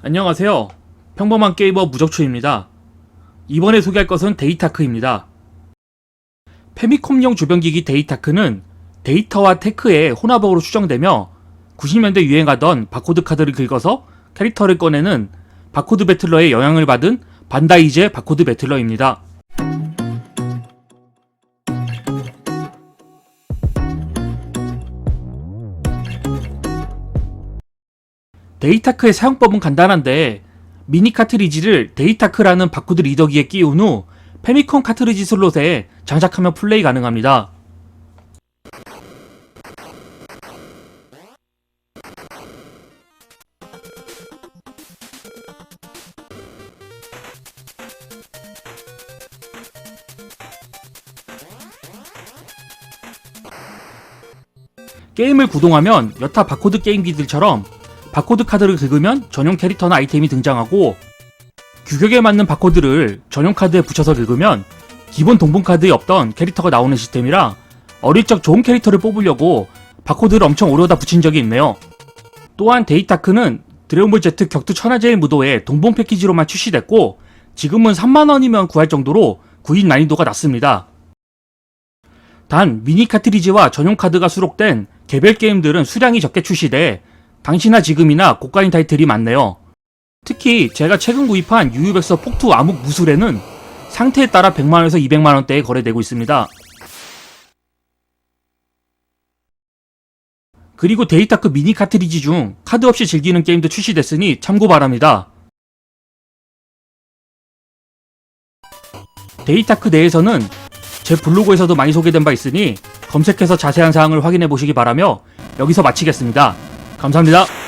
안녕하세요. 평범한 게이머 무적초입니다. 이번에 소개할 것은 데이타크입니다. 페미콤용 주변기기 데이타크는 데이터와 테크의 혼합어로 추정되며 90년대 유행하던 바코드 카드를 긁어서 캐릭터를 꺼내는 바코드 배틀러의 영향을 받은 반다이제 바코드 배틀러입니다. 데이타크의 사용법은 간단한데 미니 카트리지를 데이타크라는 바코드 리더기에 끼운 후 페미콘 카트리지 슬롯에 장착하면 플레이 가능합니다. 게임을 구동하면 여타 바코드 게임기들처럼 바코드 카드를 긁으면 전용 캐릭터나 아이템이 등장하고 규격에 맞는 바코드를 전용 카드에 붙여서 긁으면 기본 동봉 카드에 없던 캐릭터가 나오는 시스템이라 어릴 적 좋은 캐릭터를 뽑으려고 바코드를 엄청 오려다 붙인 적이 있네요. 또한 데이타크는 드래곤볼 Z 격투 천하제일 무도의 동봉 패키지로만 출시됐고 지금은 3만원이면 구할 정도로 구입 난이도가 낮습니다. 단 미니 카트리지와 전용 카드가 수록된 개별 게임들은 수량이 적게 출시돼 당시나 지금이나 고가인 타이틀이 많네요. 특히 제가 최근 구입한 유유백서 폭투 암흑 무술에는 상태에 따라 100만원에서 200만원대에 거래되고 있습니다. 그리고 데이타크 미니 카트리지 중 카드 없이 즐기는 게임도 출시됐으니 참고 바랍니다. 데이타크 내에서는 제 블로그에서도 많이 소개된 바 있으니 검색해서 자세한 사항을 확인해 보시기 바라며 여기서 마치겠습니다. 감사합니다.